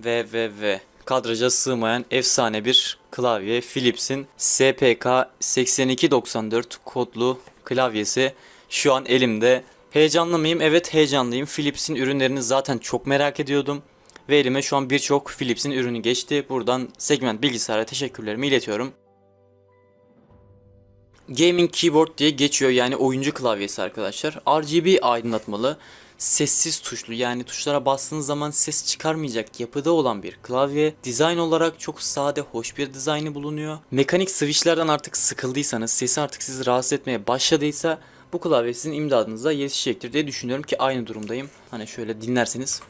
ve ve ve kadraja sığmayan efsane bir klavye Philips'in SPK 8294 kodlu klavyesi şu an elimde. Heyecanlı mıyım? Evet heyecanlıyım. Philips'in ürünlerini zaten çok merak ediyordum. Ve elime şu an birçok Philips'in ürünü geçti. Buradan segment bilgisayara teşekkürlerimi iletiyorum. Gaming Keyboard diye geçiyor yani oyuncu klavyesi arkadaşlar. RGB aydınlatmalı, sessiz tuşlu yani tuşlara bastığınız zaman ses çıkarmayacak yapıda olan bir klavye. Dizayn olarak çok sade, hoş bir dizaynı bulunuyor. Mekanik switchlerden artık sıkıldıysanız, sesi artık sizi rahatsız etmeye başladıysa bu klavye sizin imdadınıza yetişecektir diye düşünüyorum ki aynı durumdayım. Hani şöyle dinlerseniz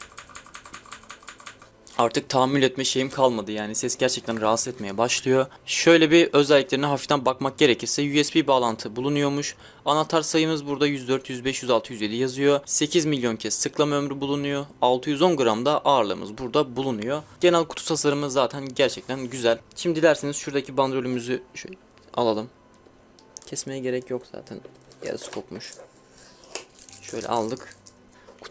artık tahammül etme şeyim kalmadı yani ses gerçekten rahatsız etmeye başlıyor. Şöyle bir özelliklerine hafiften bakmak gerekirse USB bağlantı bulunuyormuş. Anahtar sayımız burada 104, 105, 106, 107 yazıyor. 8 milyon kez sıklama ömrü bulunuyor. 610 gram da ağırlığımız burada bulunuyor. Genel kutu tasarımı zaten gerçekten güzel. Şimdi dilerseniz şuradaki bandrolümüzü şöyle alalım. Kesmeye gerek yok zaten. Yarısı kopmuş. Şöyle aldık.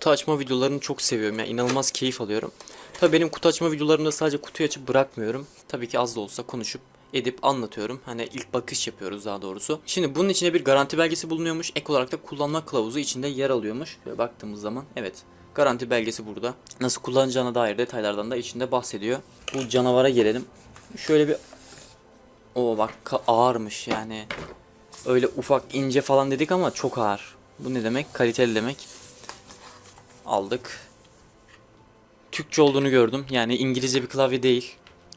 Kutu açma videolarını çok seviyorum. Yani inanılmaz keyif alıyorum. Tabii benim kutu açma videolarımda sadece kutuyu açıp bırakmıyorum. Tabii ki az da olsa konuşup edip anlatıyorum. Hani ilk bakış yapıyoruz daha doğrusu. Şimdi bunun içine bir garanti belgesi bulunuyormuş. Ek olarak da kullanma kılavuzu içinde yer alıyormuş. Şöyle baktığımız zaman evet garanti belgesi burada. Nasıl kullanacağına dair detaylardan da içinde bahsediyor. Bu canavara gelelim. Şöyle bir o bak ağırmış yani. Öyle ufak ince falan dedik ama çok ağır. Bu ne demek? Kaliteli demek. Aldık. Türkçe olduğunu gördüm. Yani İngilizce bir klavye değil.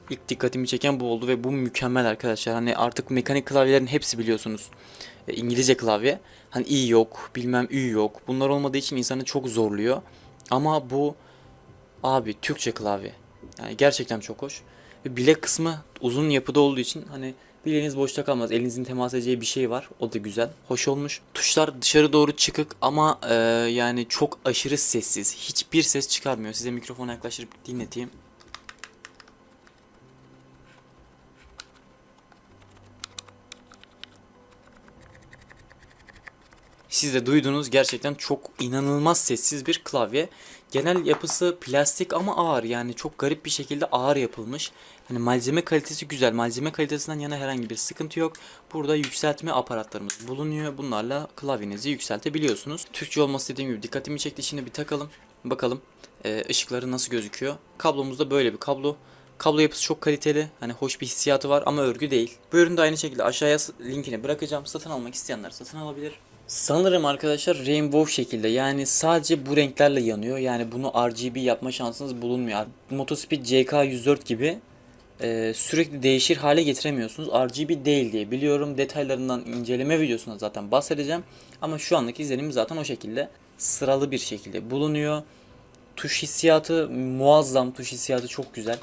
İlk dikkatimi çeken bu oldu ve bu mükemmel arkadaşlar. Hani artık mekanik klavyelerin hepsi biliyorsunuz. e, İngilizce klavye. Hani i yok, bilmem ü yok. Bunlar olmadığı için insanı çok zorluyor. Ama bu abi Türkçe klavye. Yani gerçekten çok hoş. Ve bilek kısmı uzun yapıda olduğu için hani bileğiniz boşta kalmaz. Elinizin temas edeceği bir şey var. O da güzel. Hoş olmuş. Tuşlar dışarı doğru çıkık ama e, yani çok aşırı sessiz. Hiçbir ses çıkarmıyor. Size mikrofona yaklaştırıp dinleteyim. Siz de duydunuz gerçekten çok inanılmaz sessiz bir klavye. Genel yapısı plastik ama ağır yani çok garip bir şekilde ağır yapılmış. Hani malzeme kalitesi güzel. Malzeme kalitesinden yana herhangi bir sıkıntı yok. Burada yükseltme aparatlarımız bulunuyor. Bunlarla klavyenizi yükseltebiliyorsunuz. Türkçe olması dediğim gibi dikkatimi çekti. Şimdi bir takalım. Bakalım e, ışıkları nasıl gözüküyor. Kablomuz da böyle bir kablo. Kablo yapısı çok kaliteli. Hani hoş bir hissiyatı var ama örgü değil. Bu ürün de aynı şekilde aşağıya linkini bırakacağım. Satın almak isteyenler satın alabilir. Sanırım arkadaşlar rainbow şekilde yani sadece bu renklerle yanıyor. Yani bunu RGB yapma şansınız bulunmuyor. Motospeed CK104 gibi e, sürekli değişir hale getiremiyorsunuz. RGB değil diye biliyorum. Detaylarından inceleme videosunda zaten bahsedeceğim. Ama şu andaki izlenim zaten o şekilde sıralı bir şekilde bulunuyor. Tuş hissiyatı muazzam. Tuş hissiyatı çok güzel.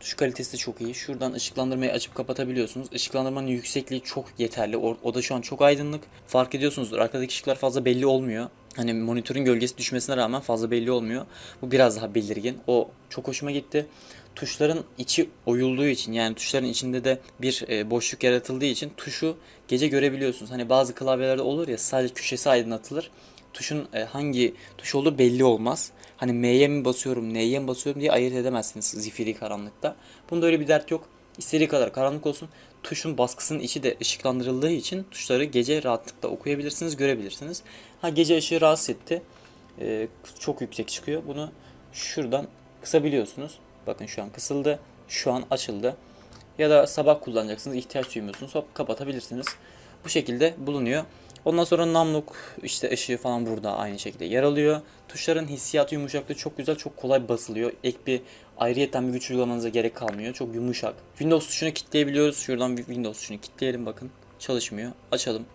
Tuş kalitesi de çok iyi. Şuradan ışıklandırmayı açıp kapatabiliyorsunuz. Işıklandırmanın yüksekliği çok yeterli. O, o da şu an çok aydınlık. Fark ediyorsunuzdur. Arkadaki ışıklar fazla belli olmuyor. Hani monitörün gölgesi düşmesine rağmen fazla belli olmuyor. Bu biraz daha belirgin. O çok hoşuma gitti. Tuşların içi oyulduğu için yani tuşların içinde de bir e, boşluk yaratıldığı için tuşu gece görebiliyorsunuz. Hani bazı klavyelerde olur ya sadece köşesi aydınlatılır tuşun e, hangi tuş olduğu belli olmaz. Hani M'ye mi basıyorum, N'ye mi basıyorum diye ayırt edemezsiniz zifiri karanlıkta. Bunda öyle bir dert yok. İstediği kadar karanlık olsun. Tuşun baskısının içi de ışıklandırıldığı için tuşları gece rahatlıkla okuyabilirsiniz, görebilirsiniz. Ha gece ışığı rahatsız etti. E, çok yüksek çıkıyor. Bunu şuradan kısabiliyorsunuz. Bakın şu an kısıldı. Şu an açıldı. Ya da sabah kullanacaksınız, ihtiyaç duymuyorsunuz. Hop kapatabilirsiniz. Bu şekilde bulunuyor. Ondan sonra namluk işte ışığı falan burada aynı şekilde yer alıyor. Tuşların hissiyatı yumuşaklığı çok güzel, çok kolay basılıyor. Ek bir ayrıyetten bir güç uygulamanıza gerek kalmıyor. Çok yumuşak. Windows tuşunu kilitleyebiliyoruz. Şuradan bir Windows tuşunu kilitleyelim bakın. Çalışmıyor. Açalım.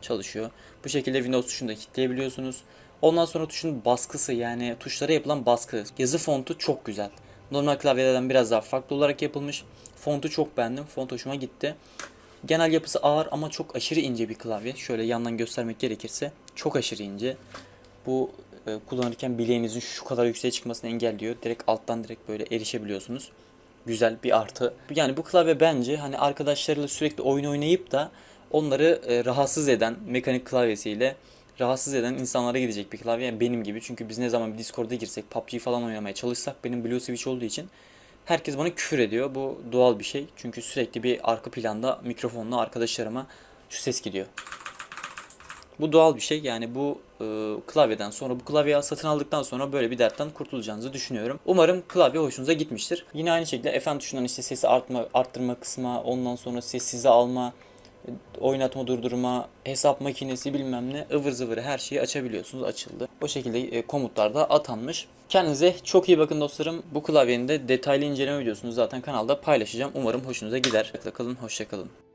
Çalışıyor. Bu şekilde Windows tuşunu da kilitleyebiliyorsunuz. Ondan sonra tuşun baskısı yani tuşlara yapılan baskı. Yazı fontu çok güzel. Normal klavyelerden biraz daha farklı olarak yapılmış. Fontu çok beğendim. Font hoşuma gitti. Genel yapısı ağır ama çok aşırı ince bir klavye. Şöyle yandan göstermek gerekirse çok aşırı ince. Bu e, kullanırken bileğinizin şu kadar yükseğe çıkmasını engelliyor. Direkt alttan direkt böyle erişebiliyorsunuz. Güzel bir artı. Yani bu klavye bence hani arkadaşlarıyla sürekli oyun oynayıp da onları e, rahatsız eden mekanik klavyesiyle rahatsız eden insanlara gidecek bir klavye. Yani benim gibi. Çünkü biz ne zaman bir Discord'a girsek, PUBG falan oynamaya çalışsak benim Blue Switch olduğu için herkes bana küfür ediyor. Bu doğal bir şey. Çünkü sürekli bir arka planda mikrofonla arkadaşlarıma şu ses gidiyor. Bu doğal bir şey. Yani bu e, klavyeden sonra bu klavyeyi satın aldıktan sonra böyle bir dertten kurtulacağınızı düşünüyorum. Umarım klavye hoşunuza gitmiştir. Yine aynı şekilde Fn tuşundan işte sesi artma, arttırma kısma, ondan sonra sessize alma, oynatma durdurma, hesap makinesi bilmem ne ıvır zıvırı her şeyi açabiliyorsunuz. Açıldı. O şekilde e, komutlar da atanmış. Kendinize çok iyi bakın dostlarım. Bu klavyenin de detaylı inceleme videosunu zaten kanalda paylaşacağım. Umarım hoşunuza gider. Kalın, hoşça kalın.